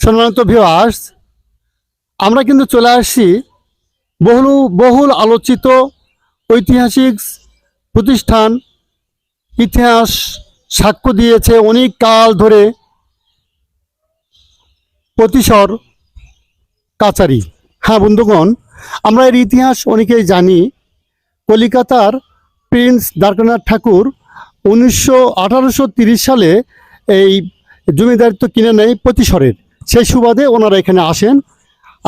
সম্মানিত ভিউয়ার্স আমরা কিন্তু চলে আসছি বহুল বহুল আলোচিত ঐতিহাসিক প্রতিষ্ঠান, ইতিহাস সাক্ষ্য দিয়েছে অনেক কাল ধরে প্রতিসর কাচারি হ্যাঁ বন্ধুগণ, আমরা এর ইতিহাস অনেকেই জানি। কলিকাতার প্রিন্স দ্বারকানাথ ঠাকুর উনিশশো সালে এই জমিদারিত্ব কিনে নেয় প্রতিসরের। সেই সুবাদে ওনারা এখানে আসেন।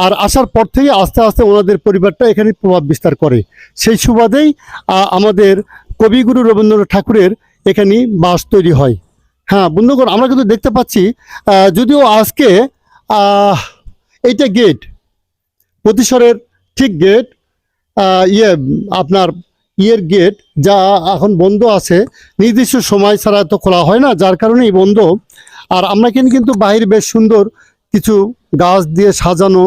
আর আসার পর থেকে আস্তে আস্তে ওনাদের পরিবারটা এখানে প্রভাব বিস্তার করে। সেই সুবাদেই আমাদের কবিগুরু রবীন্দ্রনাথ ঠাকুরের এখানে বাস তৈরি হয়। হ্যাঁ বন্ধুগণ, আমরা কিন্তু দেখতে পাচ্ছি যদিও আজকে এইটা গেট প্রতিসরের ঠিক গেট ইয়ে আপনার ইয়ের গেট যা এখন বন্ধ আছে, নির্দিষ্ট সময় ছাড়া তো খোলা হয় না, যার কারণেই বন্ধ। আর আমরা কিন্তু বাইরে বেশ সুন্দর কিছু গাছ দিয়ে সাজানো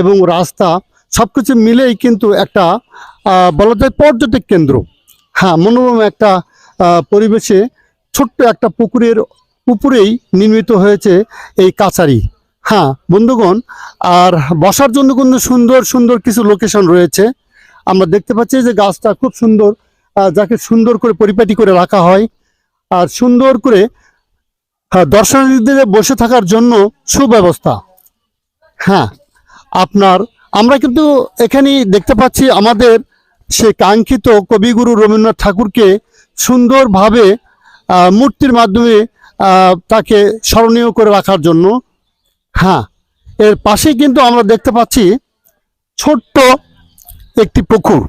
এবং রাস্তা সব কিছু মিলেই কিন্তু একটা বলা যায় পর্যটক কেন্দ্র। হ্যাঁ মনোরম একটা পরিবেশে ছোট্ট একটা পুকুরের উপরেই নির্মিত হয়েছে এই কাছারি। হ্যাঁ বন্ধুগণ, আর বসার জন্য কিন্তু সুন্দর সুন্দর কিছু লোকেশন রয়েছে। আমরা দেখতে পাচ্ছি যে গাছটা খুব সুন্দর যাকে সুন্দর করে পরিপাটি করে রাখা হয়। আর সুন্দর করে হ্যাঁ, দর্শনার্থীদের বসে থাকার জন্য সুব্যবস্থা। হ্যাঁ আপনার আমরা কিন্তু এখানেই দেখতে পাচ্ছি আমাদের সে কাঙ্ক্ষিত কবিগুরু রবীন্দ্রনাথ ঠাকুরকে সুন্দরভাবে মূর্তির মাধ্যমে তাকে স্মরণীয় করে রাখার জন্য। হ্যাঁ এর পাশে কিন্তু আমরা দেখতে পাচ্ছি ছোট্ট একটি পুকুর।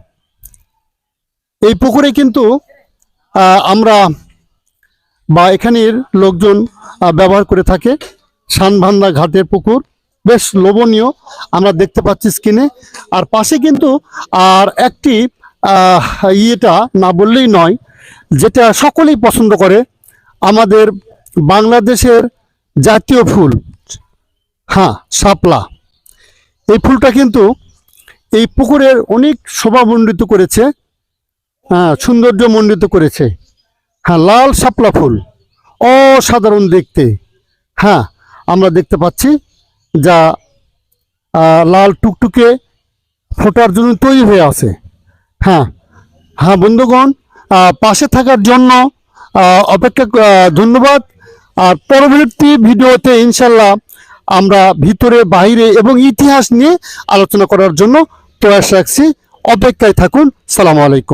এই পুকুরে কিন্তু আমরা বা এখানের লোকজন ব্যবহার করে থাকে। সানভান্ডা ঘাটের পুকুর, বেশ লোভনীয়। আমরা দেখতে পাচ্ছি স্ক্রিনে। আর পাশে কিন্তু, আর একটি ইয়েটা না বললেই নয়, যেটা সকলেই পছন্দ করে, আমাদের বাংলাদেশের জাতীয় ফুল। হ্যাঁ শাপলা। এই ফুলটা কিন্তু এই পুকুরের অনেক শোভামণ্ডিত করেছে। হ্যাঁ সৌন্দর্য মণ্ডিত করেছে। হ্যাঁ লাল শাপলা ফুল। অসাধারণ দেখতে। হ্যাঁ আমরা দেখতে পাচ্ছি যা লাল টুকটুকে ফোটার জন্য তৈরি হয়ে আছে। হ্যাঁ হ্যাঁ বন্ধুগণ পাশে থাকার জন্য অপেক্ষা ধন্যবাদ। আর পরবর্তী ভিডিওতে ইনশাল্লাহ আমরা ভিতরে, বাইরে এবং ইতিহাস নিয়ে আলোচনা করার জন্য প্রয়াস রাখছি। অপেক্ষায় থাকুন। সালাম আলাইকুম।